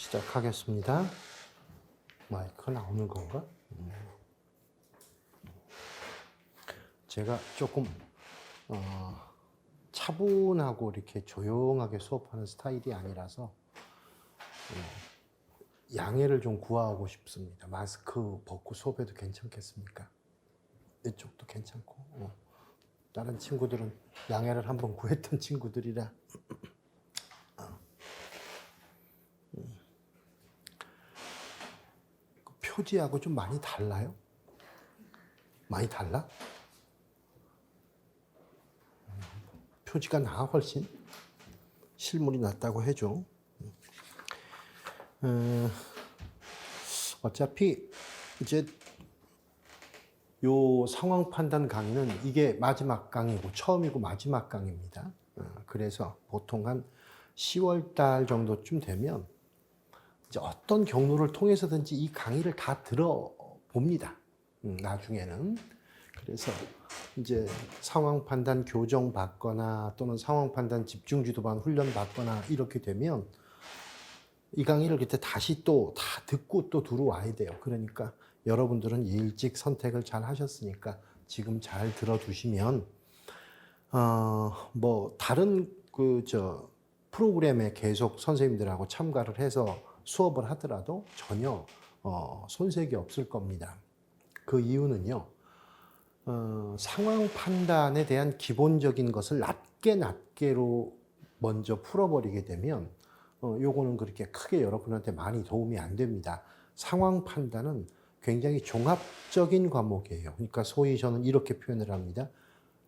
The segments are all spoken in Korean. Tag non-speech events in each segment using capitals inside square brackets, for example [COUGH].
시작하겠습니다. 마이크 나오는 건가? 음. 제가 조금 어, 차분하고 이렇게 조용하게 수업하는 스타일이 아니라서 어, 양해를 좀 구하고 싶습니다. 마스크 벗고 수업해도 괜찮겠습니까? 이쪽도 괜찮고 어. 다른 친구들은 양해를 한번 구했던 [LAUGHS] 친구들이라 그 표지하고 좀 많이 달라요? 많이 달라? 음, 표지가 나 훨씬 실물이 낫다고 해줘. 음, 어차피 이제 요 상황 판단 강의는 이게 마지막 강의고 처음이고 마지막 강의입니다. 어, 그래서 보통 한 10월 달 정도쯤 되면 어떤 경로를 통해서든지 이 강의를 다 들어봅니다. 음, 나중에는. 그래서 이제 상황 판단 교정 받거나 또는 상황 판단 집중 지도반 훈련 받거나 이렇게 되면 이 강의를 그때 다시 또 다 듣고 또 들어와야 돼요. 그러니까 여러분들은 일찍 선택을 잘 하셨으니까 지금 잘 들어두시면 어뭐 다른 그 저 프로그램에 계속 선생님들하고 참가를 해서 수업을 하더라도 전혀 어 손색이 없을 겁니다. 그 이유는요. 어, 상황 판단에 대한 기본적인 것을 낮게 낮게로 먼저 풀어버리게 되면 어, 요거는 그렇게 크게 여러분한테 많이 도움이 안 됩니다. 상황 판단은 굉장히 종합적인 과목이에요. 그러니까 소위 저는 이렇게 표현을 합니다.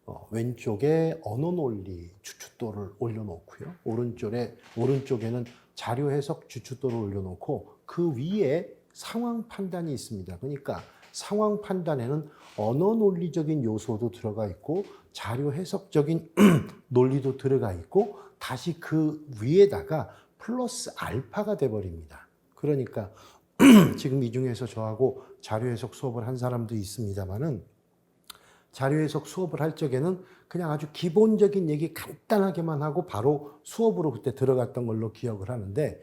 어, 왼쪽에 언어 논리 주춧돌을 올려놓고요. 오른쪽에 오른쪽에는 자료 해석 주춧돌을 올려놓고 그 위에 상황 판단이 있습니다. 그러니까 상황 판단에는 언어 논리적인 요소도 들어가 있고 자료 해석적인 [CLEARS THROAT] 논리도 들어가 있고 다시 그 위에다가 플러스 알파가 돼 버립니다. 그러니까 [CLEARS THROAT] 지금 이 중에서 저하고 자료 해석 수업을 한 사람도 있습니다만은 자료 해석 수업을 할 적에는 그냥 아주 기본적인 얘기 간단하게만 하고 바로 수업으로 그때 들어갔던 걸로 기억을 하는데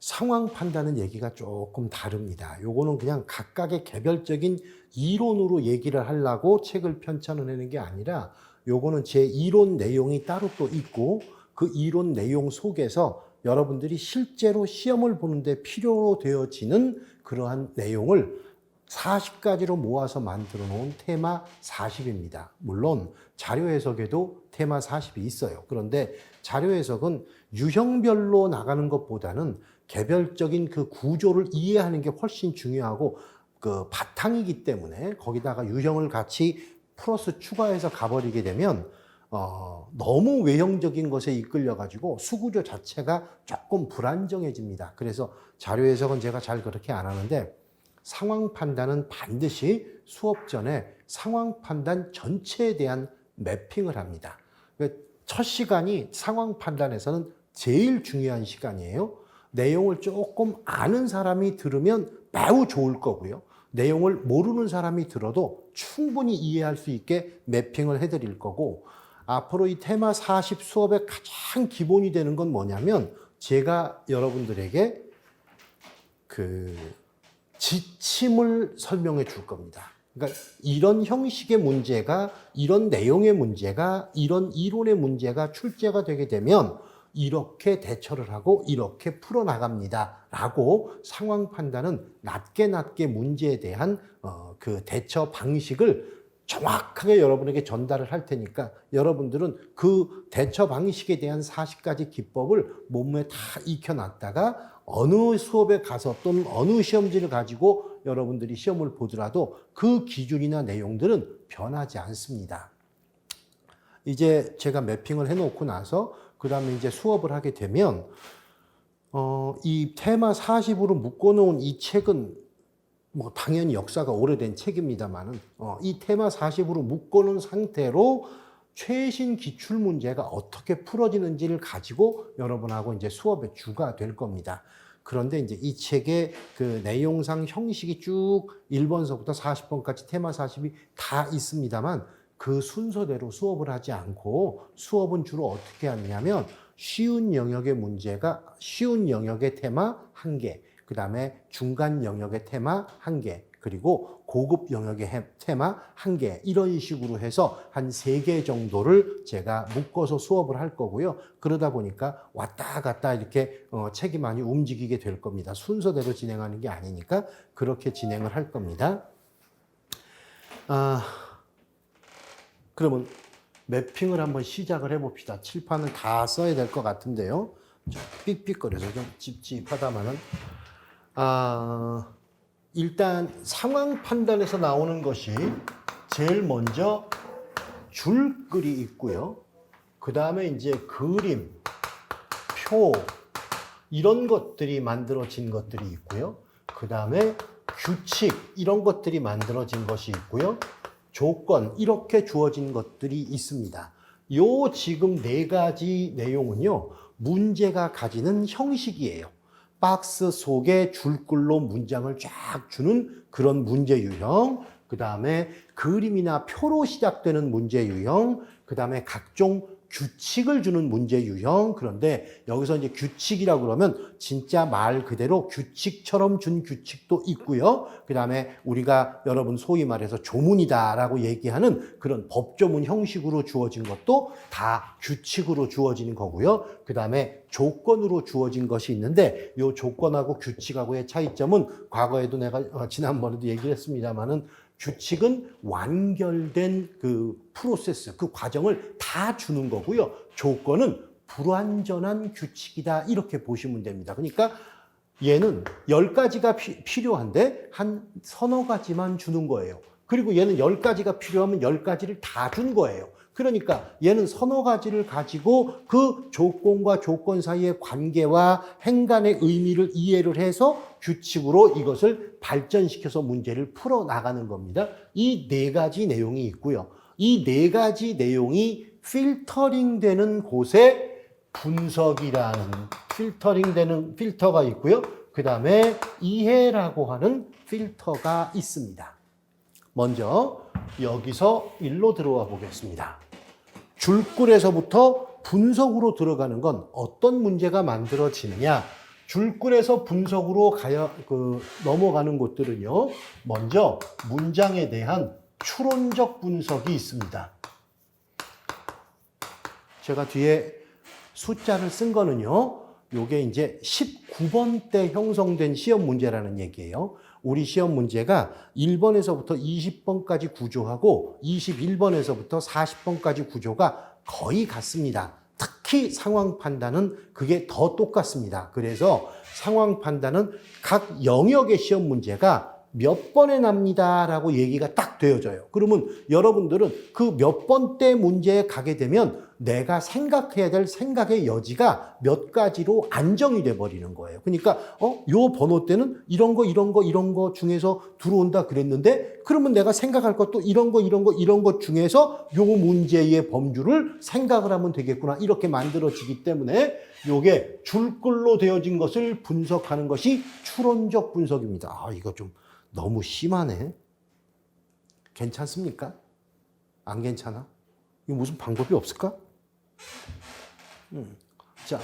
상황 판단은 얘기가 조금 다릅니다. 요거는 그냥 각각의 개별적인 이론으로 얘기를 하려고 책을 편찬을 게 아니라 요거는 제 이론 내용이 따로 또 있고 그 이론 내용 속에서 여러분들이 실제로 시험을 보는데 필요로 되어지는 그러한 내용을 40가지로 모아서 만들어 놓은 테마 40입니다. 물론 자료 해석에도 테마 40이 있어요. 그런데 자료 해석은 유형별로 나가는 것보다는 개별적인 그 구조를 이해하는 게 훨씬 중요하고 그 바탕이기 때문에 거기다가 유형을 같이 플러스 추가해서 가버리게 되면 어, 너무 외형적인 것에 이끌려 가지고 수구조 자체가 조금 불안정해집니다. 그래서 자료 해석은 제가 잘 그렇게 안 하는데 상황 판단은 반드시 수업 전에 상황 판단 전체에 대한 매핑을 합니다. 그첫 시간이 상황 판단에서는 제일 중요한 시간이에요. 내용을 조금 아는 사람이 들으면 매우 좋을 거고요. 내용을 모르는 사람이 들어도 충분히 이해할 수 있게 매핑을 해드릴 거고, 앞으로 이 테마 40 수업의 가장 기본이 되는 건 뭐냐면, 제가 여러분들에게 그 지침을 설명해 줄 겁니다. 그러니까 이런 형식의 문제가, 이런 내용의 문제가, 이런 이론의 문제가 출제가 되게 되면 이렇게 대처를 하고 이렇게 풀어나갑니다. 라고 상황 판단은 낮게 낮게 문제에 대한 어, 그 대처 방식을 정확하게 여러분에게 전달을 할 테니까 여러분들은 그 대처 방식에 대한 40가지 기법을 몸에 다 익혀놨다가 어느 수업에 가서 또는 어느 시험지를 가지고 여러분들이 시험을 보더라도 그 기준이나 내용들은 변하지 않습니다. 이제 제가 매핑을 해놓고 나서 그 다음에 이제 수업을 하게 되면 어, 이 테마 40으로 묶어놓은 이 책은 뭐 당연히 역사가 오래된 책입니다만은 어, 이 테마 40으로 묶어놓은 상태로 최신 기출 문제가 어떻게 풀어지는지를 가지고 여러분하고 이제 수업의 주가 될 겁니다. 그런데 이제 이 책의 그 내용상 형식이 쭉 1번서부터 40번까지 테마 40이 다 있습니다만 그 순서대로 수업을 하지 않고 수업은 주로 어떻게 하냐면 쉬운 영역의 문제가 쉬운 영역의 테마 한 개, 그 다음에 중간 영역의 테마 한 개, 그리고 고급 영역의 해- 테마 한 개, 이런 식으로 해서 한 세 개 정도를 제가 묶어서 수업을 할 거고요. 그러다 보니까 왔다 갔다 이렇게 어, 책이 많이 움직이게 될 겁니다. 순서대로 진행하는 게 아니니까 그렇게 진행을 할 겁니다. 아, 그러면 매핑을 한번 시작을 해봅시다. 칠판을 다 써야 될 것 같은데요. 좀 삑삑거려서 좀 찝찝하다마는 아, 일단 상황 판단에서 나오는 것이 제일 먼저 줄글이 있고요. 그 다음에 이제 그림, 표 이런 것들이 만들어진 것들이 있고요. 그 다음에 규칙 이런 것들이 만들어진 것이 있고요. 조건 이렇게 주어진 것들이 있습니다. 요 지금 네 가지 내용은요. 문제가 가지는 형식이에요. 박스 속에 줄글로 문장을 쫙 주는 그런 문제 유형, 그 다음에 그림이나 표로 시작되는 문제 유형, 그 다음에 각종 규칙을 주는 문제 유형. 그런데 여기서 이제 규칙이라고 그러면 진짜 말 그대로 규칙처럼 준 규칙도 있고요. 그 다음에 우리가 여러분 소위 말해서 조문이다라고 얘기하는 그런 법조문 형식으로 주어진 것도 다 규칙으로 주어지는 거고요. 그 다음에 조건으로 주어진 것이 있는데 이 조건하고 규칙하고의 차이점은 과거에도 내가 어, 지난번에도 얘기를 했습니다만은 규칙은 완결된 그 프로세스, 그 과정을 다 주는 거고요. 조건은 불완전한 규칙이다. 이렇게 보시면 됩니다. 그러니까 얘는 열가지가 필요한데 한 서너 가지만 주는 거예요. 그리고 얘는 열가지가 필요하면 열가지를 다 준 거예요. 그러니까 얘는 서너 가지를 가지고 그 조건과 조건 사이의 관계와 행간의 의미를 이해를 해서 규칙으로 이것을 발전시켜서 문제를 풀어 나가는 겁니다. 이 네 가지 내용이 있고요. 이 네 가지 내용이 필터링 되는 곳에 분석이라는 필터링 되는 필터가 있고요. 그 다음에 이해라고 하는 필터가 있습니다. 먼저 여기서 일로 들어와 보겠습니다. 줄글에서부터 분석으로 들어가는 건 어떤 문제가 만들어지느냐? 줄글에서 분석으로 가야 그 넘어가는 곳들은요. 먼저 문장에 대한 추론적 분석이 있습니다. 제가 뒤에 숫자를 쓴 거는요. 요게 이제 19번 때 형성된 시험 문제라는 얘기예요. 우리 시험 문제가 1번에서부터 20번까지 구조하고 21번에서부터 40번까지 구조가 거의 같습니다. 특히 상황 판단은 그게 더 똑같습니다. 그래서 상황 판단은 각 영역의 시험 문제가 몇 번에 납니다라고 얘기가 딱 되어져요. 그러면 여러분들은 그 몇 번대 문제에 가게 되면 내가 생각해야 될 생각의 여지가 몇 가지로 안정이 돼 버리는 거예요. 그러니까 어, 요 번호 때는 이런 거 이런 거 이런 거 중에서 들어온다 그랬는데 그러면 내가 생각할 것도 이런 거 이런 거 이런 것 중에서 요 문제의 범주를 생각을 하면 되겠구나. 이렇게 만들어지기 때문에 요게 줄글로 되어진 것을 분석하는 것이 추론적 분석입니다. 아, 이거 좀 너무 심하네. 괜찮습니까? 안 괜찮아? 이거 무슨 방법이 없을까? 음. 자,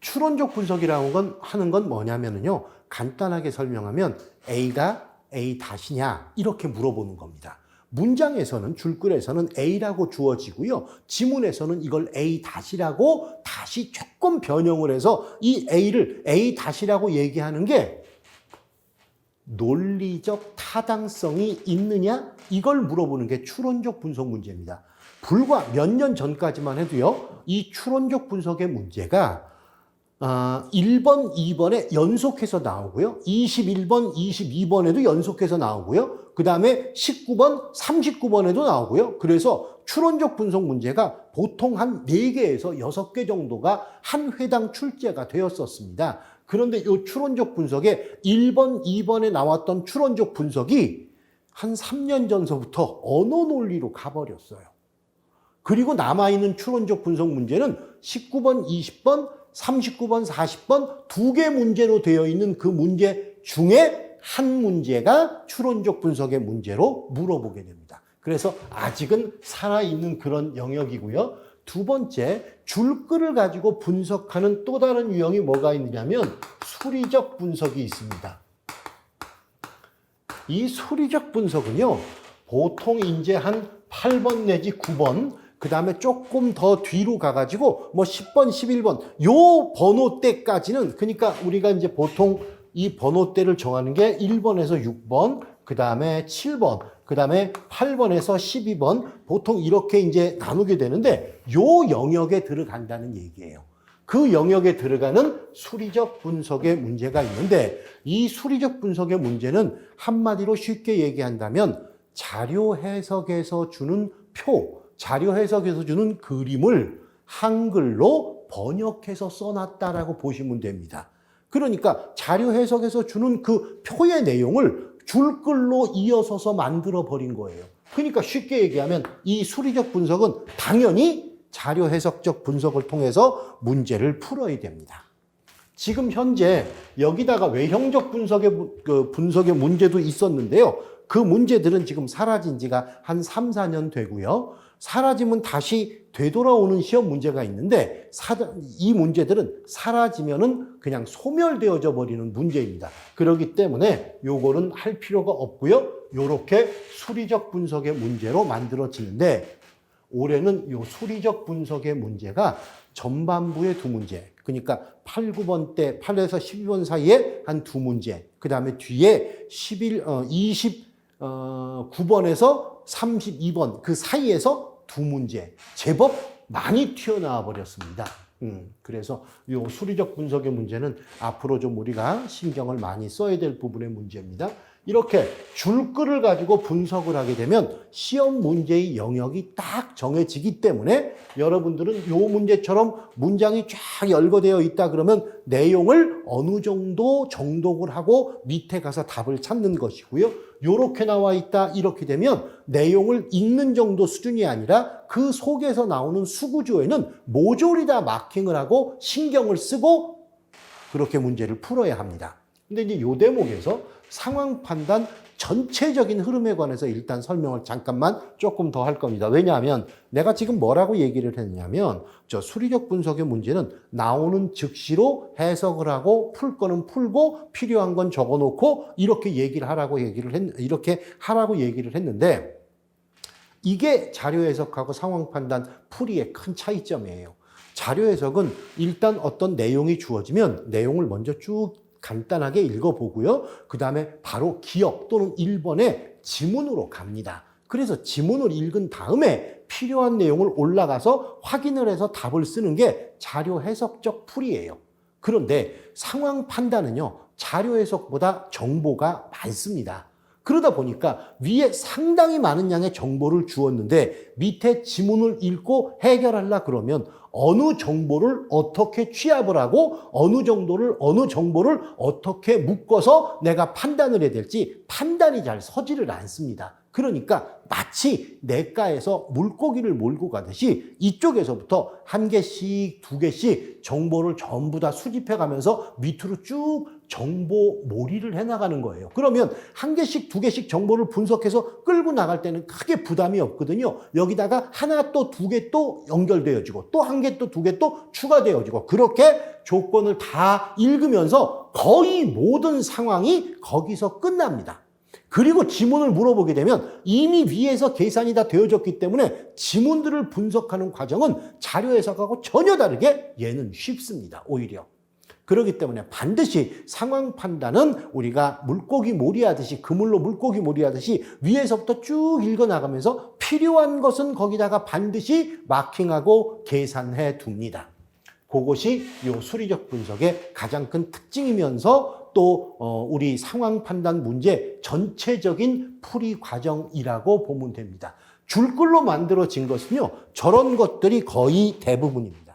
추론적 분석이라는 건 하는 건 뭐냐면요. 간단하게 설명하면 A가 A 다시냐 이렇게 물어보는 겁니다. 문장에서는 줄글에서는 A라고 주어지고요. 지문에서는 이걸 A 다시라고 다시 조금 변형을 해서 이 A를 A 다시라고 얘기하는 게 논리적 타당성이 있느냐? 이걸 물어보는 게 추론적 분석 문제입니다. 불과 몇 년 전까지만 해도요, 이 추론적 분석의 문제가 아, 1번, 2번에 연속해서 나오고요. 21번, 22번에도 연속해서 나오고요. 그 다음에 19번, 39번에도 나오고요. 그래서 추론적 분석 문제가 보통 한 4개에서 6개 정도가 한 회당 출제가 되었었습니다. 그런데 이 추론적 분석에 1번, 2번에 나왔던 추론적 분석이 한 3년 전서부터 언어 논리로 가버렸어요. 그리고 남아있는 추론적 분석 문제는 19번, 20번, 39번, 40번 두 개 문제로 되어 있는 그 문제 중에 한 문제가 추론적 분석의 문제로 물어보게 됩니다. 그래서 아직은 살아있는 그런 영역이고요. 두 번째, 줄글을 가지고 분석하는 또 다른 유형이 뭐가 있느냐면 수리적 분석이 있습니다. 이 수리적 분석은요, 보통 이제 한 8번 내지 9번, 그 다음에 조금 더 뒤로 가가지고 뭐 10번, 11번, 요 번호대까지는, 그러니까 우리가 이제 보통 이 번호대를 정하는 게 1번에서 6번, 그 다음에 7번, 그 다음에 8번에서 12번, 보통 이렇게 이제 나누게 되는데, 요 영역에 들어간다는 얘기예요. 그 영역에 들어가는 수리적 분석의 문제가 있는데 이 수리적 분석의 문제는 한마디로 쉽게 얘기한다면 자료 해석에서 주는 표, 자료 해석에서 주는 그림을 한글로 번역해서 써놨다라고 보시면 됩니다. 그러니까 자료 해석에서 주는 그 표의 내용을 줄글로 이어서서 만들어 버린 거예요. 그러니까 쉽게 얘기하면 이 수리적 분석은 당연히 자료 해석적 분석을 통해서 문제를 풀어야 됩니다. 지금 현재 여기다가 외형적 분석의 문- 그 분석의 문제도 있었는데요. 그 문제들은 지금 사라진 지가 한 3, 4년 되고요. 사라지면 다시 되돌아오는 시험 문제가 있는데 사- 이 문제들은 사라지면은 그냥 소멸되어져 버리는 문제입니다. 그렇기 때문에 요거는 할 필요가 없고요. 요렇게 수리적 분석의 문제로 만들어지는데 올해는 요 수리적 분석의 문제가 전반부의 두 문제. 그러니까 8, 9번 때 8에서 12번 사이에 한 두 문제. 그 다음에 뒤에 11 어, 29번에서 32번 그 사이에서 두 문제. 제법 많이 튀어나와 버렸습니다. 음, 그래서 요 수리적 분석의 문제는 앞으로 좀 우리가 신경을 많이 써야 될 부분의 문제입니다. 이렇게 줄글을 가지고 분석을 하게 되면 시험 문제의 영역이 딱 정해지기 때문에 여러분들은 요 문제처럼 문장이 쫙 열거되어 있다 그러면 내용을 어느 정도 정독을 하고 밑에 가서 답을 찾는 것이고요. 요렇게 나와 있다 이렇게 되면 내용을 읽는 정도 수준이 아니라 그 속에서 나오는 수구조에는 모조리 다 마킹을 하고 신경을 쓰고 그렇게 문제를 풀어야 합니다. 근데 이제 요 대목에서 상황 판단 전체적인 흐름에 관해서 일단 설명을 잠깐만 조금 더 할 겁니다. 왜냐하면 내가 지금 뭐라고 얘기를 했냐면 저 수리적 분석의 문제는 나오는 즉시로 해석을 하고 풀 거는 풀고 필요한 건 적어 놓고 이렇게 얘기를 하라고 얘기를 했 이렇게 하라고 얘기를 했는데 이게 자료 해석하고 상황 판단 풀이의 큰 차이점이에요. 자료 해석은 일단 어떤 내용이 주어지면 내용을 먼저 쭉 간단하게 읽어보고요. 그 다음에 바로 기억 또는 1번의 지문으로 갑니다. 그래서 지문을 읽은 다음에 필요한 내용을 올라가서 확인을 해서 답을 쓰는 게 자료 해석적 풀이에요. 그런데 상황 판단은요, 자료 해석보다 정보가 많습니다. 그러다 보니까 위에 상당히 많은 양의 정보를 주었는데 밑에 지문을 읽고 해결하려 그러면 어느 정보를 어떻게 취합을 하고 어느 정도를 어느 정보를 어떻게 묶어서 내가 판단을 해야 될지 판단이 잘 서지를 않습니다. 그러니까 마치 냇가에서 물고기를 몰고 가듯이 이쪽에서부터 한 개씩 두 개씩 정보를 전부 다 수집해 가면서 밑으로 쭉 정보 몰이를 해 나가는 거예요. 그러면 한 개씩 두 개씩 정보를 분석해서 끌고 나갈 때는 크게 부담이 없거든요. 여기다가 하나 또 두 개 또 연결되어지고 또 한 개 또 두 개 또 추가되어지고 그렇게 조건을 다 읽으면서 거의 모든 상황이 거기서 끝납니다. 그리고 지문을 물어보게 되면 이미 위에서 계산이 다 되어졌기 때문에 지문들을 분석하는 과정은 자료 해석하고 전혀 다르게 얘는 쉽습니다. 오히려. 그렇기 때문에 반드시 상황 판단은 우리가 물고기 몰이하듯이 그물로 물고기 몰이하듯이 위에서부터 쭉 읽어 나가면서 필요한 것은 거기다가 반드시 마킹하고 계산해 둡니다. 그것이 요 수리적 분석의 가장 큰 특징이면서 또 어, 우리 상황 판단 문제 전체적인 풀이 과정이라고 보면 됩니다. 줄글로 만들어진 것은요 저런 것들이 거의 대부분입니다.